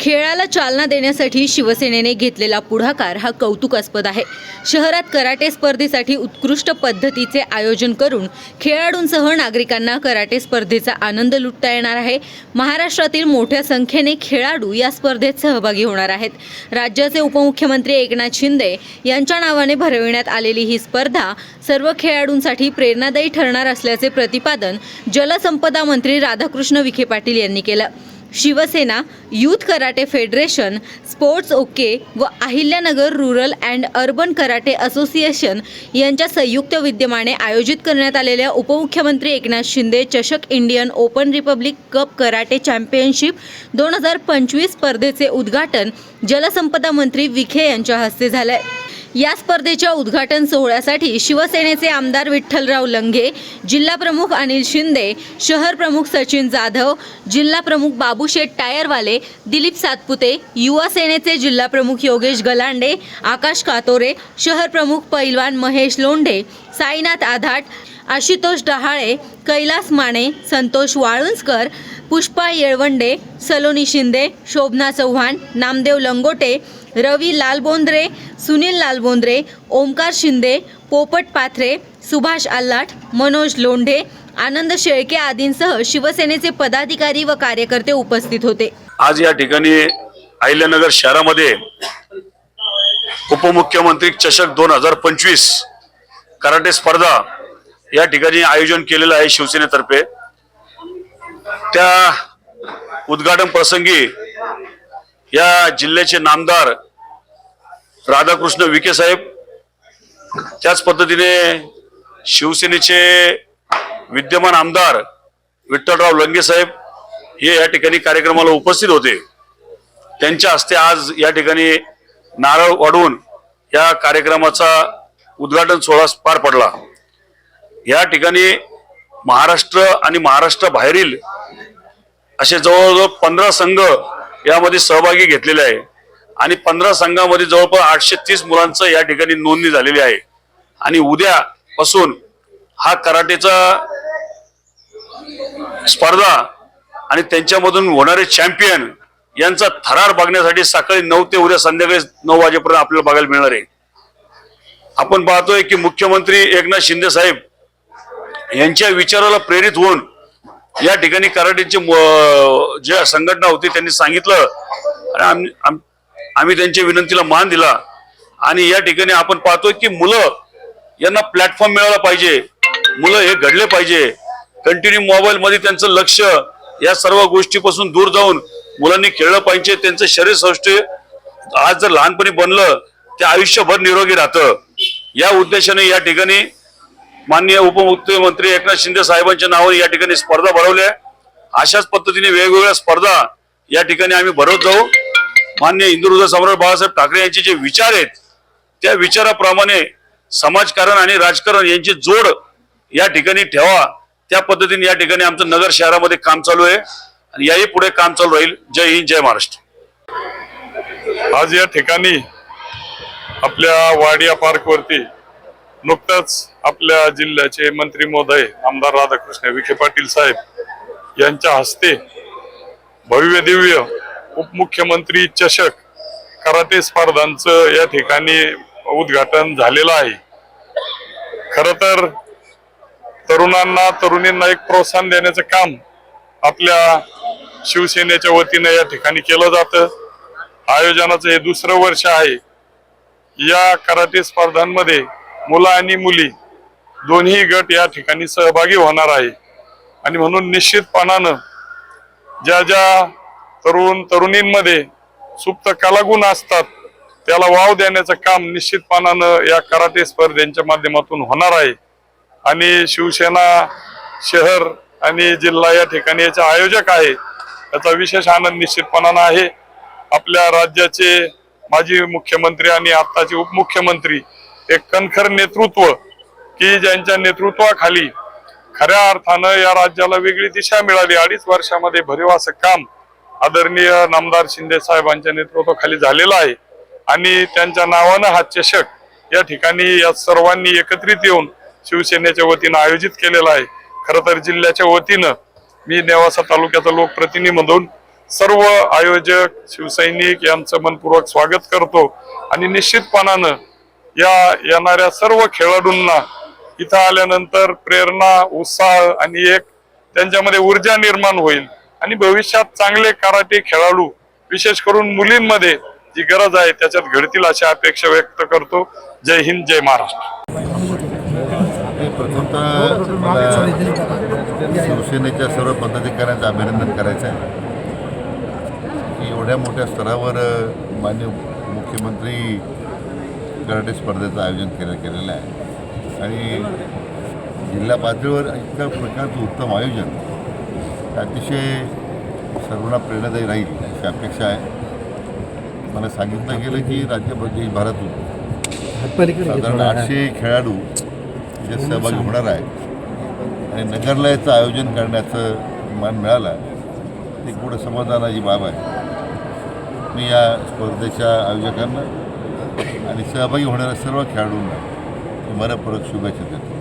खेळाला चालना देण्यासाठी शिवसेनेने घेतलेला पुढाकार हा कौतुकास्पद आहे. शहरात कराटे स्पर्धेसाठी उत्कृष्ट पद्धतीचे आयोजन करून खेळाडूंसह नागरिकांना कराटे स्पर्धेचा आनंद लुटता येणार आहे. महाराष्ट्रातील मोठ्या संख्येने खेळाडू या स्पर्धेत सहभागी होणार आहेत. राज्याचे उपमुख्यमंत्री एकनाथ शिंदे यांच्या नावाने भरविण्यात आलेली ही स्पर्धा सर्व खेळाडूंसाठी प्रेरणादायी ठरणार असल्याचे प्रतिपादन जलसंपदा मंत्री राधाकृष्ण विखे पाटील यांनी केलं. Shivsena youth karate federation sports okay व Ahilyanagar rural and urban karate association यांच्या संयुक्त विद्यमाने आयोजित करण्यात आलेल्या उपमुख्यमंत्री एकनाथ शिंदे चषक Indian open republic cup karate championship दोन हजार पंचवीस स्पर्धेचे उद्घाटन जलसंपदा मंत्री विखे यांच्या हस्ते झालंय. या स्पर्धेच्या उद्घाटन सोहळ्यासाठी शिवसेनेचे आमदार विठ्ठलराव लंघे जिल्हा प्रमुख अनिल शिंदे शहर प्रमुख सचिन जाधव जिल्हा प्रमुख बाबूशेठ टायरवाले दिलीप सातपुते युवा सेनेचे जिल्हा प्रमुख योगेश गलांडे आकाश कातोरे शहर प्रमुख पैलवान महेश लोंढे साईनाथ आधाट आशुतोष डहाळे कैलास माने संतोष वाळुंजकर पुष्पा येळवंडे सलोनी शिंदे शोभना चव्हाण नामदेव लंगोटे रवी लालबोंद्रे सुनील लालबोंद्रे ओमकार शिंदे पोपट पाथरे सुभाष आल्लाट मनोज लोंढे आनंद शेळके आदींसह शिवसेनेचे पदाधिकारी व कार्यकर्ते उपस्थित होते. आज या ठिकाणी अहिल्यानगर शहरामध्ये उपमुख्यमंत्री चषक दोन हजार पंचवीस कराटे स्पर्धा या ठिकाणी आयोजन केलेलं आहे शिवसेनेतर्फे. त्या उद्घाटन प्रसंगी या जिल्ह्याचे नामदार राधाकृष्ण विखे साहेब त्याच पद्धतीने शिवसेनेचे विद्यमान आमदार विठ्ठलराव लंगे साहेब हे या ठिकाणी कार्यक्रमाला उपस्थित होते. त्यांच्या हस्ते आज या ठिकाणी नारळ वाढवून या कार्यक्रमाचा उद्घाटन सोहळा पार पडला. या ठिकाणी महाराष्ट्र आणि महाराष्ट्र बाहेरील असे जवळजवळ पंधरा संघ यामध्ये सहभागी घेतलेले आहे. आणि पंधरा संघामध्ये जवळपास आठशे तीस मुलांचं या ठिकाणी नोंदणी झालेली आहे. आणि उद्यापासून हा कराटेचा स्पर्धा आणि त्यांच्यामधून होणारे चॅम्पियन यांचा थरार बघण्यासाठी सकाळी नऊ ते उद्या संध्याकाळी नऊ वाजेपर्यंत आपल्याला बघायला मिळणार आहे. आपण पाहतोय की मुख्यमंत्री एकनाथ शिंदे साहेब यांच्या विचाराला प्रेरित होऊन या ठिकाणी कराटेची जे संघटना होती त्यांनी सांगितलं. आणि आम्ही त्यांच्या विनंतीला मान दिला. आणि या ठिकाणी आपण पाहतोय की मुलं यांना प्लॅटफॉर्म मिळाला पाहिजे. मुलं हे घडले पाहिजे. कंटिन्यू मोबाईलमध्ये त्यांचं लक्ष या सर्व गोष्टीपासून दूर जाऊन मुलांनी खेळलं पाहिजे. त्यांचं शरीर सौष्ठ्य आज जर लहानपणी बनलं ते आयुष्यभर निरोगी राहतं. या उद्देशाने या ठिकाणी माननीय उपमुख्यमंत्री एकनाथ शिंदे साहेबांच्या नावाने या ठिकाणी स्पर्धा भरवल्या अशाच पद्धतीने वेगवेगळ्या स्पर्धा या ठिकाणी आम्ही भरवत जाऊ. मान्य हिंदुहृदय सम्राट बाळासाहेब ठाकरे यांचे जे विचार आहेत त्या विचाराप्रमाणे समाजकारण आणि राजकारण यांची जोड या ठिकाणी ठेवा. त्या पद्धतीने या ठिकाणी आमचं नगर शहरामध्ये काम चालू आहे. आणि याही पुढे काम चालू राहील. जय हिंद जय महाराष्ट्र. आज या ठिकाणी आपल्या वाडिया पार्क वरती नुकतंच आपल्या जिल्ह्याचे मंत्री महोदय आमदार राधाकृष्ण विखे पाटील साहेब यांच्या हस्ते भव्य दिव्य उपमुख्यमंत्री चषक कराटे स्पर्धांचं या ठिकाणी उद्घाटन झालेलं आहे. खर तर तरुणांना तरुणींना एक प्रोत्साहन देण्याचं काम आपल्या शिवसेनेच्या वतीने या ठिकाणी केलं जातं. आयोजनाचं हे दुसरं वर्ष आहे. या कराटे स्पर्धांमध्ये मुलं आणि मुली दोन्ही गट या ठिकाणी सहभागी होणार आहे. आणि म्हणून निश्चितपणानं ज्या ज्या तरुण तरुणींमध्ये सुप्त कलागुण असतात त्याला वाव देण्याचं काम निश्चितपणानं या कराटे स्पर्धेच्या माध्यमातून होणार आहे. आणि शिवसेना शहर आणि जिल्हा या ठिकाणी याचे आयोजक आहे याचा विशेष आनंद निश्चितपणानं आहे. आपल्या राज्याचे माजी मुख्यमंत्री आणि आत्ताचे उपमुख्यमंत्री एक कणखर नेतृत्व की ज्यांच्या नेतृत्वाखाली खऱ्या अर्थानं या राज्याला वेगळी दिशा मिळाली. अडीच वर्षामध्ये भरीव असं काम आदरणीय नामदार शिंदे साहेबांच्या नेतृत्वाखाली झालेलं आहे. आणि त्यांच्या नावानं हा चषक या ठिकाणी या सर्वांनी एकत्रित येऊन शिवसेनेच्या वतीनं आयोजित केलेला आहे. खरं तर जिल्ह्याच्या वतीनं मी नेवासा तालुक्याचा लोकप्रतिनिधी म्हणून सर्व आयोजक शिवसैनिक यांचं मनपूर्वक स्वागत करतो. आणि निश्चितपणानं या येणाऱ्या सर्व खेळाडूंना इथं आल्यानंतर प्रेरणा उत्साह आणि एक त्यांच्यामध्ये ऊर्जा निर्माण होईल. आणि भविष्यात चांगले कराटे खेळाडू विशेष करून मुलींमध्ये जी गरज आहे त्याच्यात घडतील अशी अपेक्षा व्यक्त करतो. जय हिंद जय महाराष्ट्र. प्रथमतः शिवसेनेच्या सर्व पदाधिकाऱ्यांचं अभिनंदन करायचं आहे. की एवढ्या मोठ्या स्तरावर अ, माननीय मुख्यमंत्री कराटे स्पर्धेचं आयोजन केलं केलेलं आहे. आणि जिल्हा पातळीवर इतक्या प्रकारचं उत्तम आयोजन अतिशय सर्वांना प्रेरणादायी राहील अशी अपेक्षा आहे. मला सांगितलं गेलं की राज्य देशभरातून साधारण आठशे खेळाडू याच्यात सहभागी होणार आहे आणि नगरला याचं आयोजन करण्याचं मान मिळालं ती कुठं समाधानाची बाब आहे. मी या स्पर्धेच्या आयोजकांना आणि सहभागी होणाऱ्या सर्व खेळाडूंना मनपूर्वक शुभेच्छा देतो.